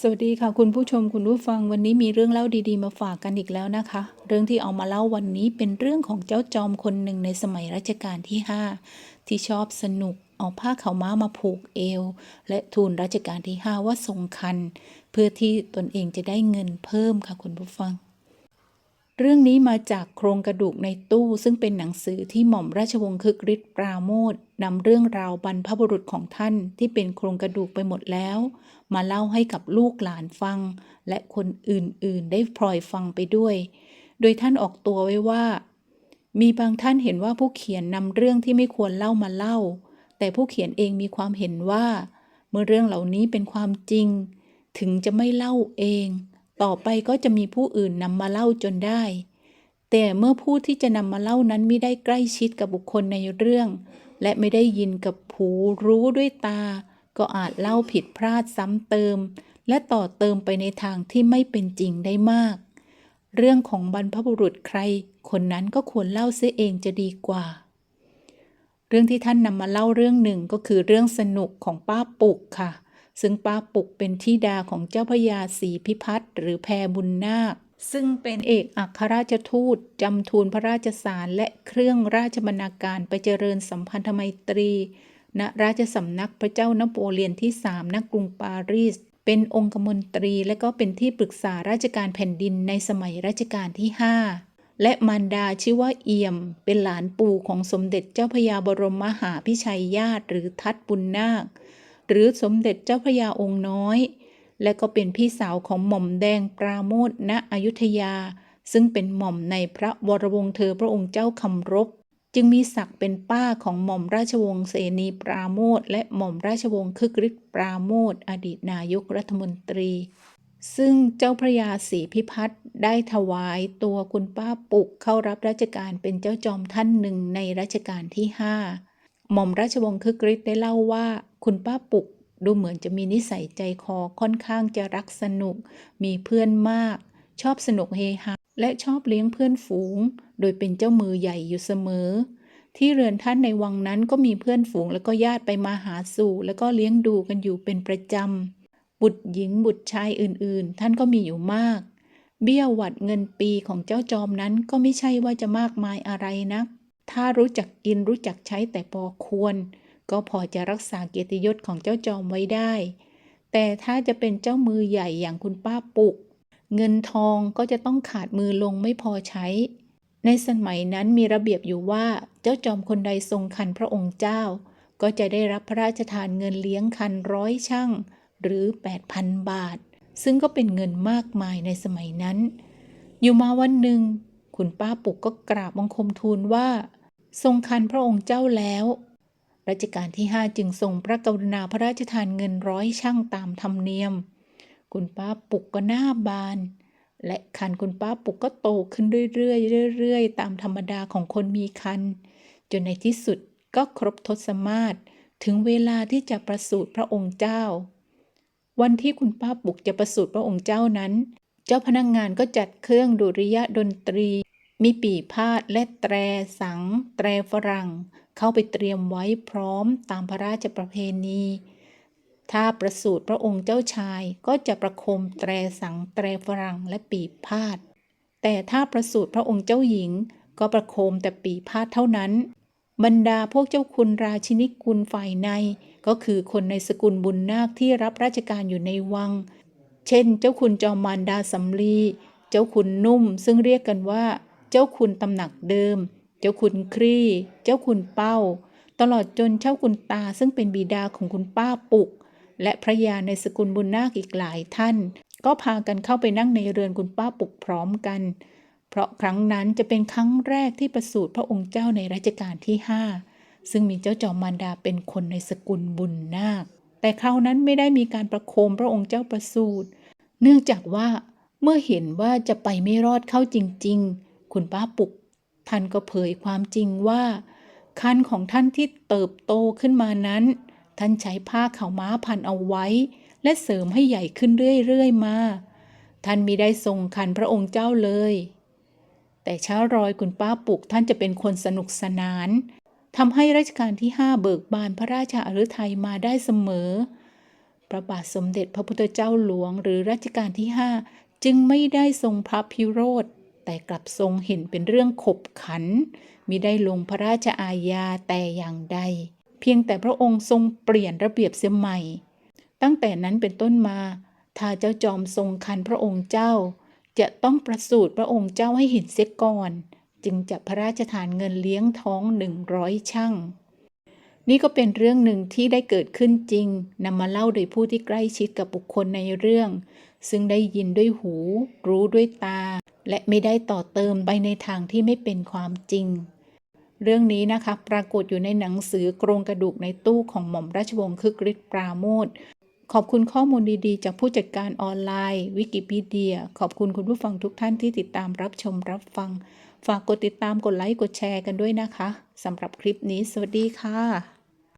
สวัสดีค่ะคุณผู้ชมคุณผู้ฟังวันนี้มีเรื่องเล่าดีๆ มาฝากกันอีกแล้วนะคะ เรื่องที่เอามาเล่าวันนี้เป็นเรื่องของเจ้าจอมคนหนึ่งในสมัยรัชกาลที่ 5 ที่ชอบสนุกเอาผ้าขาวม้ามาผูกเอว และทูลรัชกาลที่ 5 ว่าทรงคัน เพื่อที่ตนเองจะได้เงินเพิ่มค่ะคุณผู้ฟัง เรื่องนี้มาจากโครงกระดูกในตู้ซึ่งเป็นหนังสือที่หม่อมราชวงศ์คึกฤทธิ์ปราโมทนำเรื่องราวบรรพบุรุษของท่านที่เป็นโครงกระดูกไปหมดแล้ว มาเล่าให้กับลูกหลานฟัง และคนอื่นๆ ได้พลอยฟังไปด้วย โดยท่านออกตัวไว้ว่า มีบางท่านเห็นว่าผู้เขียนนำเรื่องที่ไม่ควรเล่ามาเล่า แต่ผู้เขียนเองมีความเห็นว่า เมื่อเรื่องเหล่านี้เป็นความจริง ถึงจะไม่เล่าเอง ต่อไปก็จะมีผู้อื่นนำมาเล่าจนได้ แต่เมื่อผู้ที่จะนำมาเล่านั้นไม่ได้ใกล้ชิดกับบุคคลในเรื่อง และไม่ได้ยินกับหูรู้ด้วยตา ก็อาจเล่าผิดพลาดซ้ำเติม และต่อเติมไปในทางที่ไม่เป็นจริงได้มาก เรื่องของบรรพบุรุษใคร คนนั้นก็ควรเล่าเสียเองจะดีกว่า เรื่องที่ท่านนำมาเล่าเรื่องหนึ่งก็คือเรื่องสนุกของป้าปุกค่ะ ซึ่งป้าปุกเป็นธิดาของเจ้าพระยาศรีพิพัฒน์หรือแพรบุญนาค ซึ่งเป็นเอกอัครราชทูตจำทูลพระราชสารและเครื่องราชบรรณาการไปเจริญสัมพันธไมตรี ณราชสำนักพระเจ้านโปเลียนที่สามณกรุงปารีส เป็นองคมนตรีและก็เป็นที่ปรึกษาราชการแผ่นดินในสมัยรัชกาลที่ 5และมารดาชื่อว่าเอี่ยม เป็นหลานปู่ของสมเด็จเจ้าพยาบรมมหาพิชัยญาติหรือทัตบุญนาค หรือสมเด็จเจ้าพระยาองค์น้อย และก็เป็นพี่สาวของหม่อมแดงปราโมทณอยุธยา ซึ่งเป็นหม่อมในพระวรวงศ์เธอพระองค์เจ้าคำรบ จึงมีศักดิ์เป็นป้าของหม่อมราชวงศ์เสนีปราโมทและหม่อมราชวงศ์คึกฤทธิ์ปราโมทอดีตนายกรัฐมนตรี ซึ่งเจ้าพระยาศรีพิพัฒน์ได้ถวายตัวคุณป้าปุกเข้ารับราชการเป็นเจ้าจอมท่านหนึ่งในรัชกาลที่5 หม่อมราชวงศ์คึกฤทธิ์ได้เล่าว่า คุณป้าปุกดูเหมือนจะมีนิสัยใจคอค่อนข้างจะรักสนุก มีเพื่อนมาก ชอบสนุกเฮฮาและชอบเลี้ยงเพื่อนฝูง โดยเป็นเจ้ามือใหญ่อยู่เสมอ ที่เรือนท่านในวังนั้นก็มีเพื่อนฝูงและก็ญาติไปมาหาสู่ แล้วก็เลี้ยงดูกันอยู่เป็นประจำบุตรหญิงบุตรชายอื่นๆ ท่านก็มีอยู่มาก เบี้ยหวัดเงินปีของเจ้าจอมนั้นก็ไม่ใช่ว่าจะมากมายอะไรนัก ถ้ารู้จักกินรู้จักใช้แต่พอควร ก็พอจะรักษาเกียรติยศของเจ้าจอมไว้ได้ แต่ถ้าจะเป็นเจ้ามือใหญ่อย่างคุณป้าปุก เงินทองก็จะต้องขาดมือลงไม่พอใช้ ในสมัยนั้นมีระเบียบอยู่ว่าเจ้าจอมคนใดทรงคันพระองค์เจ้า ก็จะได้รับพระราชทานเงินเลี้ยงคันร้อยช่างหรือ 8,000 บาท ซึ่งก็เป็นเงินมากมายในสมัยนั้น อยู่มาวันหนึ่ง คุณป้าปุกก็กราบบังคมทูลว่า ทรงคันพระองค์เจ้าแล้วรัชกาลที่ 5 จึงทรงพระกรุณาพระราชทานเงินร้อยช่างตามธรรมเนียม คุณป้าปุกก็หน้าบาน และคันคุณป้าปุกก็โตขึ้นเรื่อยๆเรื่อยๆ ตามธรรมดาของคนมีคัน จนในที่สุดก็ครบทศมาศถึงเวลาที่จะประสูติพระองค์เจ้า วันที่คุณป้าปุกจะประสูติพระองค์เจ้านั้น เจ้าพนักงงานก็จัดเครื่องดุริยะดนตรี มีปีพาดและแตรสัง แตรฝรั่ง เข้าไปเตรียมไว้พร้อมตามพระราชประเพณี ถ้าประสูติพระองค์เจ้าชายก็จะประโคมแตรสังแตรฝรั่งและปีพาดแต่ถ้าประสูติพระองค์เจ้าหญิง ก็ประโคมแต่ปีพาดเท่านั้น บรรดาพวกเจ้าคุณราชินิกุลฝ่ายใน ก็คือคนในสกุลบุญนาคที่รับราชการอยู่ในวัง เช่น เจ้าคุณจอมมารดาสำลี เจ้าคุณนุ่มซึ่งเรียกกันว่า เจ้าคุณตำหนักเดิม เจ้าคุณครี่ เจ้าคุณเป้า ตลอดจนเจ้าคุณตาซึ่งเป็นบิดาของคุณป้าปุก และพระยาในสกุลบุญนาคอีกหลายท่าน ก็พากันเข้าไปนั่งในเรือนคุณป้าปุกพร้อมกัน เพราะครั้งนั้นจะเป็นครั้งแรกที่ประสูติพระองค์เจ้าในรัชกาลที่5ซึ่งมีเจ้าจอมมารดาเป็นคนในสกุลบุญนาค แต่คราวนั้นไม่ได้มีการประโคมพระองค์เจ้าประสูติเนื่องจากว่าเมื่อเห็นว่าจะไปไม่รอดเข้าจริง ๆ คุณป้าปุก ท่านก็เผยความจริงว่าคันของท่านที่เติบโตขึ้นมานั้น ท่านใช้ผ้าขาวม้าพันเอาไว้ และเสริมให้ใหญ่ขึ้นเรื่อยๆมา ท่านมิได้ทรงคันพระองค์เจ้าเลย แต่เช้ารอยคุณป้าปุกท่านจะเป็นคนสนุกสนานทำให้รัชกาลที่5เบิกบานพระราชาฤทัยมาได้เสมอ พระบาทสมเด็จพระพุทธเจ้าหลวงหรือรัชกาลที่5จึงไม่ได้ทรงพระพิโรธ แต่กลับทรงเห็นเป็นเรื่องขบขันมิได้ลงพระราชอาญาแต่อย่างใด เพียงแต่พระองค์ทรงเปลี่ยนระเบียบเสียใหม่ ตั้งแต่นั้นเป็นต้นมา ถ้าเจ้าจอมทรงคันพระองค์เจ้า จะต้องประสูติพระองค์เจ้าให้เห็นเสียก่อน จึงจะพระราชทานเงินเลี้ยงท้องหนึ่งร้อยช่างนี่ก็เป็นเรื่องหนึ่งที่ได้เกิดขึ้นจริงนำมาเล่าโดยผู้ที่ใกล้ชิดกับบุคคลในเรื่อง ซึ่งได้ยินด้วยหู รู้ด้วยตา และไม่ได้ต่อเติมไปในทางที่ไม่เป็นความจริง เรื่องนี้นะคะปรากฏอยู่ในหนังสือโครงกระดูกในตู้ของหม่อมราชวงศ์คึกฤทธิ์ปราโมทขอบคุณข้อมูลดีๆ จากผู้จัดการออนไลน์ วิกิพีเดีย ขอบคุณคุณผู้ฟังทุกท่านที่ติดตามรับชมรับฟัง ฝากกดติดตามกดไลค์กดแชร์กันด้วยนะคะสำหรับคลิปนี้ สวัสดีค่ะ